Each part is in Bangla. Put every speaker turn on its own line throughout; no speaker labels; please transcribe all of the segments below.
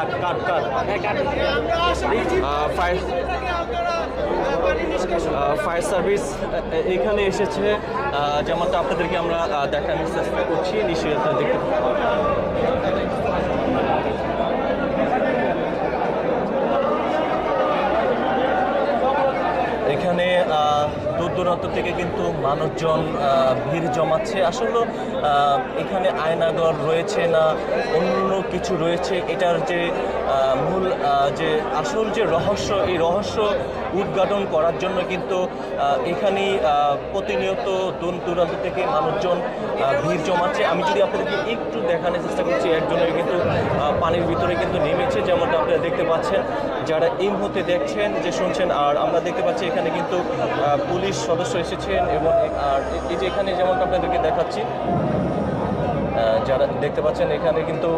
কাট কাট কাট ফায়ার সার্ভিস এখানে এসেছে যেমনটা আপনাদেরকে আমরা দেখানোর চেষ্টা করছি, নিশ্চয়ই দেখতে এখানে আহ, দূর দূরান্ত থেকে কিন্তু মানুষজন ভিড় জমাচ্ছে। আসলে এখানে আয়নাগর রয়েছে না, অন্য কিছু রয়েছে? এটার যে মূল যে আসল যে রহস্য, এই রহস্য উদ্ঘাটন করার জন্য কিন্তু এখানেই প্রতিনিয়ত দূর দূরান্ত থেকে মানুষজন ভিড় জমাচ্ছে। আমি যদি আপনাদেরকে একটু দেখানোর চেষ্টা করছি, একজনের কিন্তু পানির ভিতরে কিন্তু নেমেছে, যেমনটা আপনারা দেখতে পাচ্ছেন। যারা এই মুহূর্তে দেখছেন, যে শুনছেন, আর আমরা দেখতে পাচ্ছি এখানে কিন্তু পুলিশ সদস্য এসেছেন এবং আর এই যে এখানে যেমনটা আপনাদেরকে দেখাচ্ছি যারা দেখতে পাচ্ছেন, এখানে কিন্তু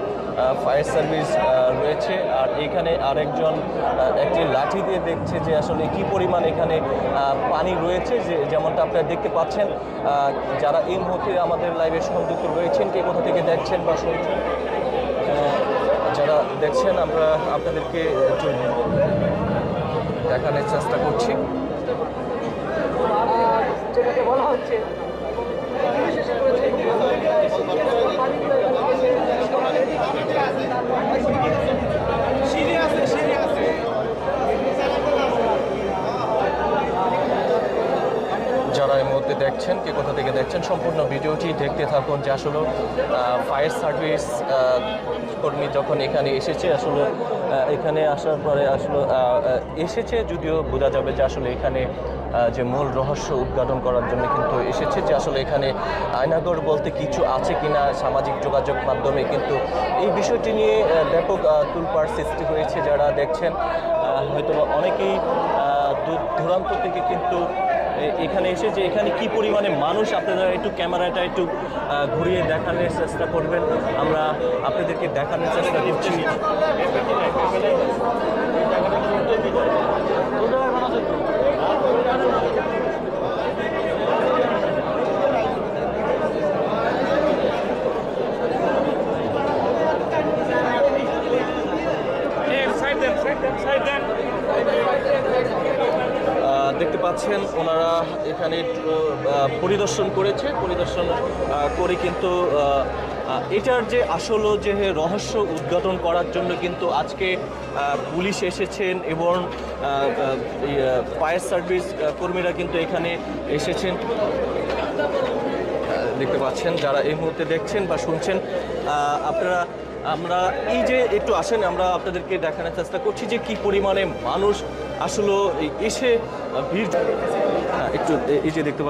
ফায়ার সার্ভিস রয়েছে। আর এখানে আরেকজন একটি লাঠি দিয়ে দেখছে যে আসলে কি পরিমাণ এখানে পানি রয়েছে, যে যেমনটা আপনারা দেখতে পাচ্ছেন। যারা এই মুহূর্তে আমাদের লাইভে সংযুক্ত রয়েছেন, কে কোথা থেকে দেখছেন বা শুনছেন? যারা দেখছেন আমরা আপনাদেরকে একটু দেখানোর চেষ্টা করছি।
বলা হচ্ছে
যারা এই মুহূর্তে দেখছেন কে কোথা থেকে দেখছেন সম্পূর্ণ ভিডিওটি দেখতে থাকুন যে আসলে ফায়ার সার্ভিস কর্মী যখন এখানে এসেছে আসলে এখানে আসার পরে আসলে এসেছে যদিও বোঝা যাবে যে আসলে এখানে যে মূল রহস্য উদ্ঘাটন করার জন্য কিন্তু এসেছে যে আসলে এখানে আয়নাগর বলতে কিছু আছে কিনা সামাজিক যোগাযোগ মাধ্যমে কিন্তু এই বিষয়টি নিয়ে ব্যাপক আহ, তুলপাড় সৃষ্টি হয়েছে যারা দেখছেন। হয়তো অনেকেই দূর দূরান্ত থেকে কিন্তু এখানে এসে যে এখানে কি পরিমাণে মানুষ আপনারা একটু ক্যামেরাটা একটু ঘুরিয়ে দেখানোর চেষ্টা করবেন। আমরা আপনাদেরকে দেখানোর চেষ্টা করছি। পাচ্ছেন ওনারা এখানে পরিদর্শন করেছে, পরিদর্শন করে কিন্তু এটার যে আসল যে রহস্য উদ্ঘাটন করার জন্য কিন্তু আজকে পুলিশ এসেছেন এবং ফায়ার সার্ভিস কর্মীরা কিন্তু এখানে এসেছেন। দেখতে পাচ্ছেন, যারা এই মুহূর্তে দেখছেন বা শুনছেন আপনারা, আমরা, এই যে একটু আসেন, আমরা আপনাদেরকে দেখানোর চেষ্টা করছি যে কি পরিমাণে মানুষ আসলে এসে ভিড় হ্যাঁ, একটু এই যে দেখতে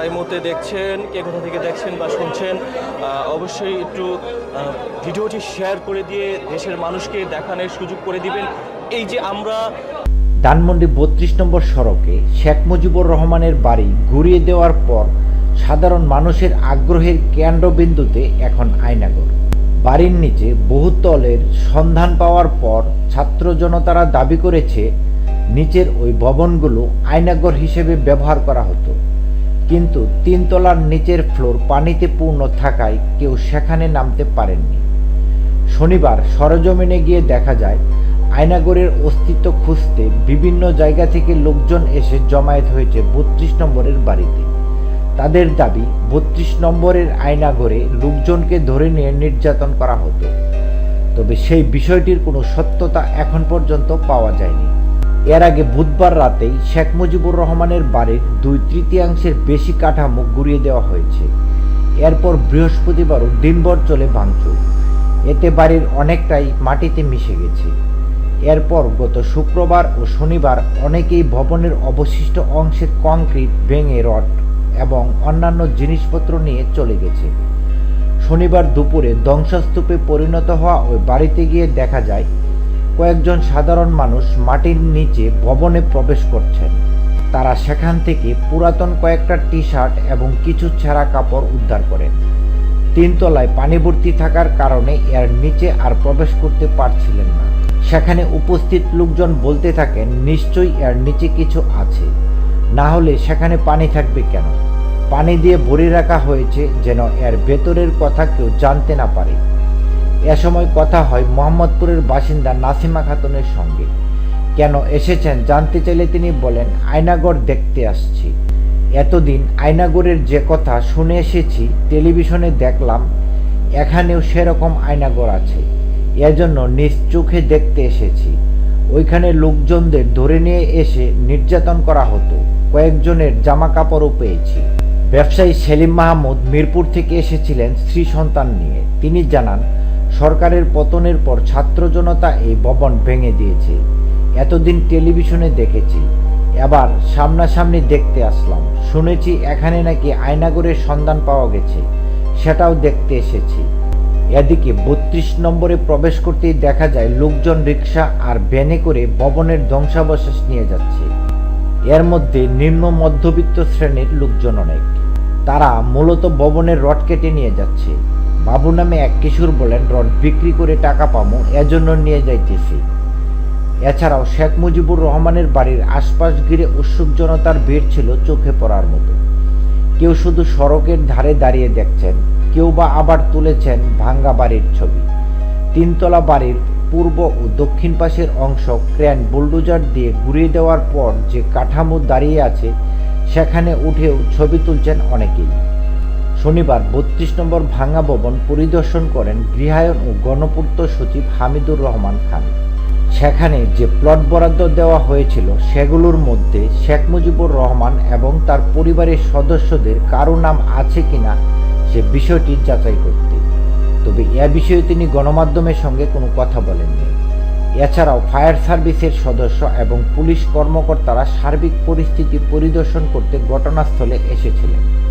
এই মুহূর্তে দেখছেন কে কোথা থেকে দেখছেন বা শুনছেন অবশ্যই একটু ভিডিওটি শেয়ার করে দিয়ে দেশের মানুষকে দেখানোর সুযোগ করে দিবেন। এই যে আমরা
ধানমন্ডি বত্রিশ নম্বর সড়কে শেখ মুজিবুর রহমানের বাড়ি ঘুরিয়ে দেওয়ার পর সাধারণ মানুষের আগ্রহের কেন্দ্রবিন্দুতে এখন আয়নাগর। বাড়ির নিচে বহুতলের সন্ধান পাওয়ার পর ছাত্র জনতারা দাবি করেছে, নিচের ওই ভবনগুলো আয়নাগর হিসেবে ব্যবহার করা হতো। কিন্তু তিনতলার নিচের ফ্লোর পানিতে পূর্ণ থাকায় কেউ সেখানে নামতে পারেননি। শনিবার সরজমিনে গিয়ে দেখা যায় আয়নাগরের অস্তিত্ব খুঁজতে বিভিন্ন জায়গা থেকে লোকজন এসে জমায়েত হয়েছে বত্রিশ নম্বরের বাড়িতে। তাদের দাবি, বত্রিশ নম্বরের আয়নাগরে লোকজনকে ধরে নিয়ে নির্যাতন করা হতো। তবে সেই বিষয়টির কোনো সত্যতা এখন পর্যন্ত পাওয়া যায়নি। এর আগে বুধবার রাতেই শেখ মুজিবুর রহমানের বাড়ির দুই তৃতীয়াংশের বেশি কাঠামো গুড়িয়ে দেওয়া হয়েছে। এরপর বৃহস্পতিবারও দিনভর চলে ভাঙচুর। এতে বাড়ির অনেকটাই মাটিতে মিশে গেছে। এরপর গত শুক্রবার ও শনিবার অনেকেই ভবনের অবশিষ্ট অংশের কংক্রিট, ভেঙে রড এবং অন্যান্য জিনিসপত্র নিয়ে চলে গেছে। শনিবার দুপুরে ধ্বংসস্তূপে পরিণত হওয়া ওই বাড়িতে গিয়ে দেখা যায়, কয়েকজন সাধারণ মানুষ মাটির নিচে ভবনে প্রবেশ করছেন। তারা সেখান থেকে পুরাতন কয়েকটা টি শার্ট এবং কিছু ছেঁড়া কাপড় উদ্ধার করেন। তিনতলায় পানি ভর্তি থাকার কারণে এর নিচে আর প্রবেশ করতে পারছিলেন না। সেখানে উপস্থিত লোকজন বলতে থাকেন, নিশ্চয়ই এর নিচে কিছু আছে। না হলে সেখানে পানি থাকবে কেন? পানি দিয়ে ভরে রাখা হয়েছে যেন এর ভেতরের কথা কেউ জানতে না পারে। এ সময় কথা হয় মোহাম্মদপুরের বাসিন্দা নাসিমা খাতুনের সঙ্গে। কেন এসেছেন? জানতে চাইলে তিনি বলেন আয়নাগড় দেখতে আসছি। এতদিন আয়নাগরের যে কথা শুনে এসেছি, টেলিভিশনে দেখলাম, এখানেও সেরকম আয়নাগড় আছে। এজন্য নিজ চোখে দেখতে এসেছি। ওইখানে লোকজনদের ধরে নিয়ে এসে নির্যাতন করা হতো। কয়েকজনের জামা কাপড়ও পেয়েছি। ব্যবসায়ী সেলিম মাহমুদ মিরপুর থেকে এসেছিলেন স্ত্রী সন্তান নিয়ে। তিনি জানান, সরকারের পতনের পর ছাত্র জনতা এই ভবন ভেঙে দিয়েছে। এতদিন টেলিভিশনে দেখেছি। এবার সামনাসামনি দেখতে আসলাম। শুনেছি এখানে নাকি আয়নাগরের সন্ধান পাওয়া গেছে। সেটাও দেখতে এসেছি। এদিকে বত্রিশ নম্বরে প্রবেশ করতেই দেখা যায় লোকজন রিক্সা আর ভ্যানে করে ভবনের ধ্বংসাবশেষ নিয়ে যাচ্ছে। এর মধ্যে নিম্ন মধ্যবিত্ত শ্রেণির লোকজন অনেক। তারা মূলত ভবনের রড কেটে নিয়ে যাচ্ছে। বাবু নামে এক কিশোর বলেন, রড বিক্রি করে টাকা পামো এজন্য নিয়ে যাইতেছি। এছাড়াও শেখ মুজিবুর রহমানের বাড়ির আশপাশ ঘিরে উৎসুক জনতার ভিড় ছিল চোখে পড়ার মতো। কেউ শুধু সড়কের ধারে দাঁড়িয়ে দেখছেন কেউ বা আবার তুলেছেন ভাঙ্গা বাড়ির ছবি। তিনতলা বাড়ির পূর্ব ও দক্ষিণ পাশের অংশ ক্র্যান বুলডোজার দিয়ে ঘুরিয়ে দেওয়ার পর যে কাঠামো দাঁড়িয়ে আছে, সেখানে উঠেও ছবি তুলছেন অনেকেই। শনিবার বত্রিশ নম্বর ভাঙ্গা ভবন পরিদর্শন করেন গৃহায়ন ও গণপূর্ত সচিব হামিদুর রহমান খান। সেখানে যে প্লট বরাদ্দ দেওয়া হয়েছিল, সেগুলোর মধ্যে শেখ মুজিবুর রহমান এবং তার পরিবারের সদস্যদের কারও নাম আছে কিনা সে বিষয়টি যাচাই করতে। তবে এ বিষয়ে তিনি গণমাধ্যমের সঙ্গে কোনো কথা বলেননি। এছাড়াও ফায়ার সার্ভিসের সদস্য এবং পুলিশ কর্মকর্তারা সার্বিক পরিস্থিতি পরিদর্শন করতে ঘটনাস্থলে এসেছিলেন।